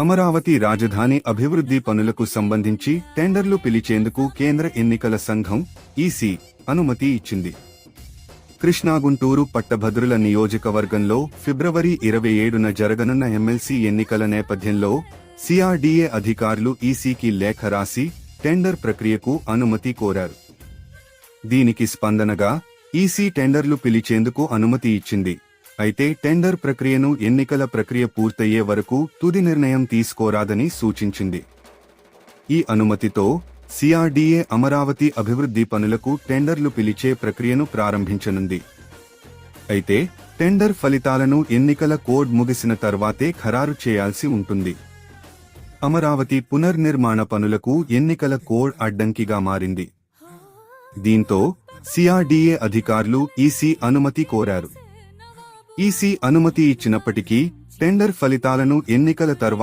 అమరావతి రాజధాని అభివృద్ధి పనులకు సంబంధించి టెండర్లు పిలిచేందుకు కేంద్ర ఎన్నికల సంఘం ఈసీ అనుమతి ఇచ్చింది. కృష్ణాగుంటూరు పట్టభద్రుల నియోజకవర్గంలో ఫిబ్రవరి ఇరవై ఏడున జరగనున్న ఎమ్మెల్సీ ఎన్నికల నేపథ్యంలో సిఆర్డీఏ అధికారులు ఈసీకి లేఖ రాసి టెండర్ ప్రక్రియకు అనుమతి కోరారు. దీనికి స్పందనగా ఈసీ టెండర్లు పిలిచేందుకు అనుమతి ఇచ్చింది. అయితే టెండర్ ప్రక్రియను ఎన్నికల ప్రక్రియ పూర్తయ్యే వరకు తుది నిర్ణయం తీసుకోరాదని సూచించింది. ఈ అనుమతితో సిఆర్డీఏ అమరావతి అభివృద్ధి పనులకు టెండర్లు పిలిచే ప్రక్రియను ప్రారంభించనుంది. అయితే టెండర్ ఫలితాలను ఎన్నికల కోడ్ ముగిసిన తర్వాతే ఖరారు చేయాల్సి ఉంటుంది. అమరావతి పునర్నిర్మాణ పనులకు ఎన్నికల కోడ్ అడ్డంకిగా మారింది. దీంతో సిఆర్డీఏ అధికారులు ఈసీ అనుమతి కోరారు. ఈసీ అనుమతి ఇచ్చినప్పటికీ టెండర్ ఫలితాలను ఎన్నికల తర్వాత